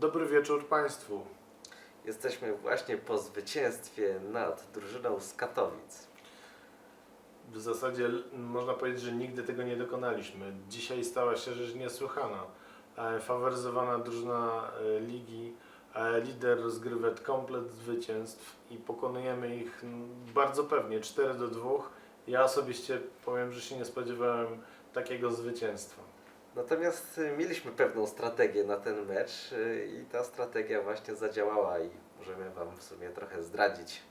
Dobry wieczór Państwu. Jesteśmy właśnie po zwycięstwie nad drużyną z Katowic. W zasadzie można powiedzieć, że nigdy tego nie dokonaliśmy. Dzisiaj stała się rzecz niesłychana. E, Faworyzowana drużyna e, ligi, e, lider rozgrywek komplet zwycięstw i pokonujemy ich bardzo pewnie 4 do 2. Ja osobiście powiem, że się nie spodziewałem takiego zwycięstwa. Natomiast y, mieliśmy pewną strategię na ten mecz y, i ta strategia właśnie zadziałała i możemy Wam w sumie trochę zdradzić,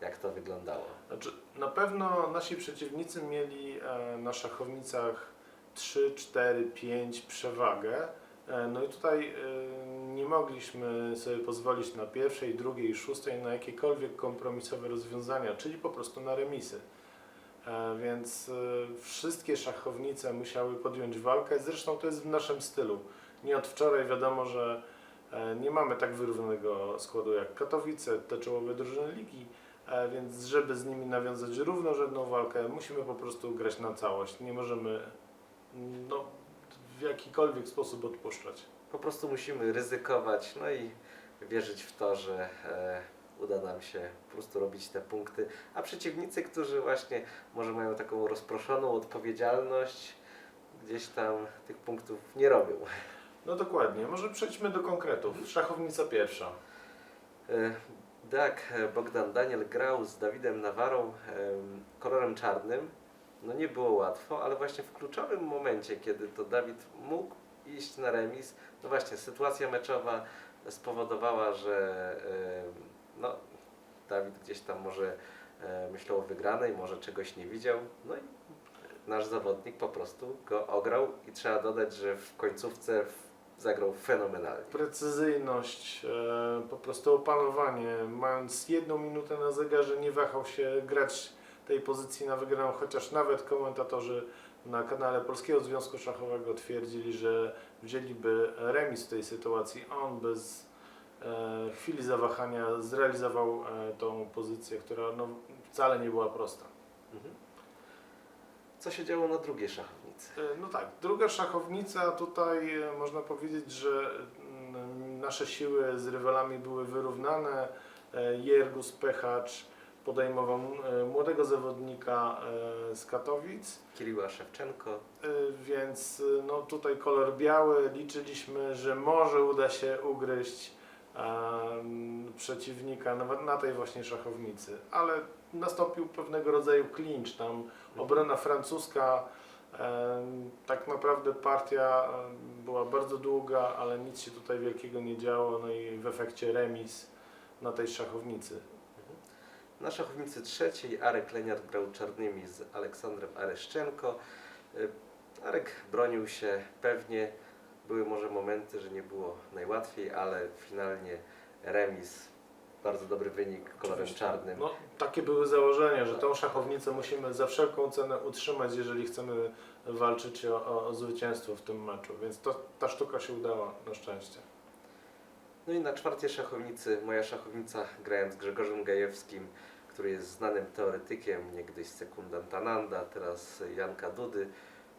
jak to wyglądało. Znaczy, na pewno nasi przeciwnicy mieli e, na szachownicach 3, 4, 5 przewagę. E, no i tutaj e, nie mogliśmy sobie pozwolić na pierwszej, drugiej, szóstej, na jakiekolwiek kompromisowe rozwiązania, czyli po prostu na remisy. E, Więc e, wszystkie szachownice musiały podjąć walkę. Zresztą to jest w naszym stylu. Nie od wczoraj wiadomo, że e, nie mamy tak wyrównanego składu jak Katowice, te czołowe drużyny ligi. Więc żeby z nimi nawiązać równorzędną walkę, musimy po prostu grać na całość. Nie możemy no, w jakikolwiek sposób odpuszczać. Po prostu musimy ryzykować, no i wierzyć w to, że uda nam się po prostu robić te punkty. A przeciwnicy, którzy właśnie może mają taką rozproszoną odpowiedzialność, gdzieś tam tych punktów nie robią. No dokładnie, może przejdźmy do konkretów. Szachownica pierwsza. E, Tak, e, Bogdan Daniel grał z Dawidem Nawarą em, kolorem czarnym. No nie było łatwo, ale właśnie w kluczowym momencie, kiedy to Dawid mógł iść na remis, no właśnie sytuacja meczowa spowodowała, że no, Dawid gdzieś tam może e, myślał o wygranej, może czegoś nie widział. No i nasz zawodnik po prostu go ograł i trzeba dodać, że w końcówce zagrał fenomenalnie. Precyzyjność, e, po prostu opanowanie. Mając jedną minutę na zegarze, nie wahał się grać tej pozycji na wygraną, chociaż nawet komentatorzy na kanale Polskiego Związku Szachowego twierdzili, że wzięliby remis w tej sytuacji. On bez e, chwili zawahania zrealizował e, tą pozycję, która no, wcale nie była prosta. Mhm. Co się działo na drugiej szachownicy? E, No tak, druga szachownica tutaj można powiedzieć, że mm, nasze siły z rywalami były wyrównane. Jergus Pechacz podejmował młodego zawodnika z Katowic, Kiriła Szewczenko. więc no tutaj kolor biały. Liczyliśmy, że może uda się ugryźć przeciwnika nawet na tej właśnie szachownicy, ale nastąpił pewnego rodzaju clinch tam Obrona francuska, tak naprawdę partia była bardzo długa, ale nic się tutaj wielkiego nie działo, no i w efekcie remis na tej szachownicy. Na szachownicy trzeciej Arek Leniart grał czarnymi z Aleksandrem Areszczenko. Y, Arek bronił się pewnie. Były może momenty, że nie było najłatwiej, ale finalnie remis. Bardzo dobry wynik kolorem Oczywiście. czarnym. No, takie były założenia, że tą szachownicę musimy za wszelką cenę utrzymać, jeżeli chcemy walczyć o, o, o zwycięstwo w tym meczu, więc to, ta sztuka się udała na szczęście. No i na czwartej szachownicy, moja szachownica, grałem z Grzegorzem Gajewskim, który jest znanym teoretykiem, niegdyś sekundant Ananda, teraz Janka Dudy.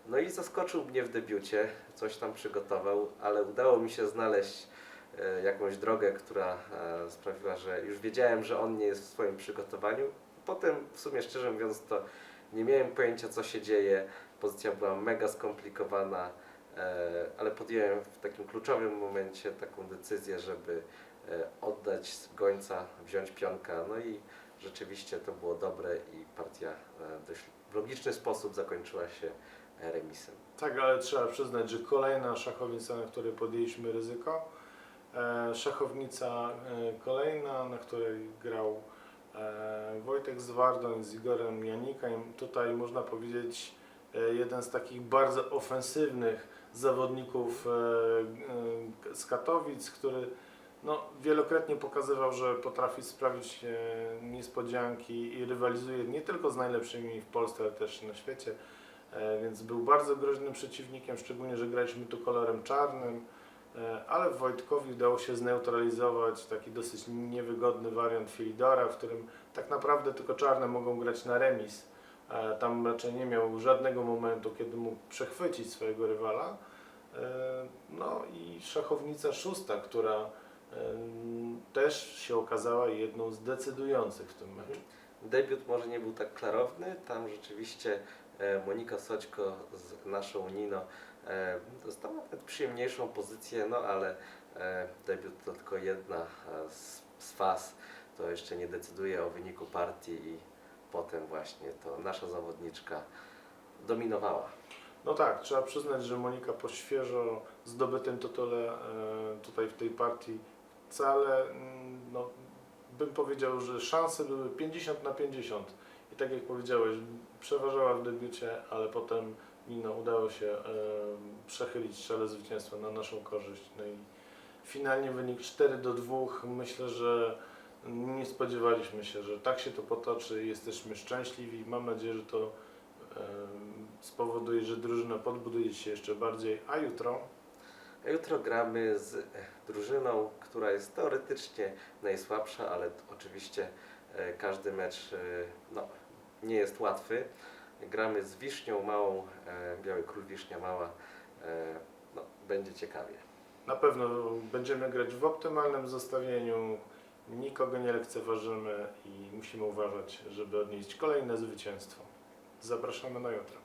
No i zaskoczył mnie w debiucie, coś tam przygotował, ale udało mi się znaleźć e, jakąś drogę, która e, sprawiła, że już wiedziałem, że on nie jest w swoim przygotowaniu. Potem, w sumie szczerze mówiąc, to nie miałem pojęcia, co się dzieje. Pozycja była mega skomplikowana, e, ale podjąłem w takim kluczowym momencie taką decyzję, żeby oddać gońca, wziąć pionka. No i rzeczywiście to było dobre i partia e, dość w logiczny sposób zakończyła się remisem. Tak, ale trzeba przyznać, że kolejna szachownica, na której podjęliśmy ryzyko. E, szachownica e, kolejna, na której grał e, Wojtek Zwardoń z Igorem Janikiem. Tutaj można powiedzieć jeden z takich bardzo ofensywnych zawodników z Katowic, który no, wielokrotnie pokazywał, że potrafi sprawić niespodzianki i rywalizuje nie tylko z najlepszymi w Polsce, ale też na świecie. E, więc był bardzo groźnym przeciwnikiem, szczególnie, że graliśmy tu kolorem czarnym, e, ale Wojtkowi udało się zneutralizować taki dosyć niewygodny wariant Filidora, w którym tak naprawdę tylko czarne mogą grać na remis. E, Tam raczej nie miał żadnego momentu, kiedy mógł przechwycić swojego rywala. No i szachownica szósta, która też się okazała jedną z decydujących w tym meczu. Debiut może nie był tak klarowny, tam rzeczywiście Monika Soćko z naszą Nino e, dostała nawet przyjemniejszą pozycję, no ale e, debiut to tylko jedna e, z, z faz, to jeszcze nie decyduje o wyniku partii i potem właśnie to nasza zawodniczka dominowała. No tak, trzeba przyznać, że Monika po świeżo zdobytym tytule e, tutaj w tej partii wcale, mm, no, bym powiedział, że szanse były 50 na 50. I tak jak powiedziałeś, przeważała w debiucie, ale potem Nino udało się e, przechylić szale zwycięstwa na naszą korzyść. No i finalnie wynik 4 do 2. Myślę, że nie spodziewaliśmy się, że tak się to potoczy. Jesteśmy szczęśliwi. Mam nadzieję, że to em, spowoduje, że drużyna podbuduje się jeszcze bardziej, a jutro jutro gramy z e, drużyną, która jest teoretycznie najsłabsza, ale oczywiście e, każdy mecz e, no, nie jest łatwy. Gramy z Wisznią Małą, e, Biały Król Wisznia Mała. E, No, będzie ciekawie. na pewno będziemy grać w optymalnym zestawieniu, nikogo nie lekceważymy i musimy uważać, żeby odnieść kolejne zwycięstwo. Zapraszamy na jutro.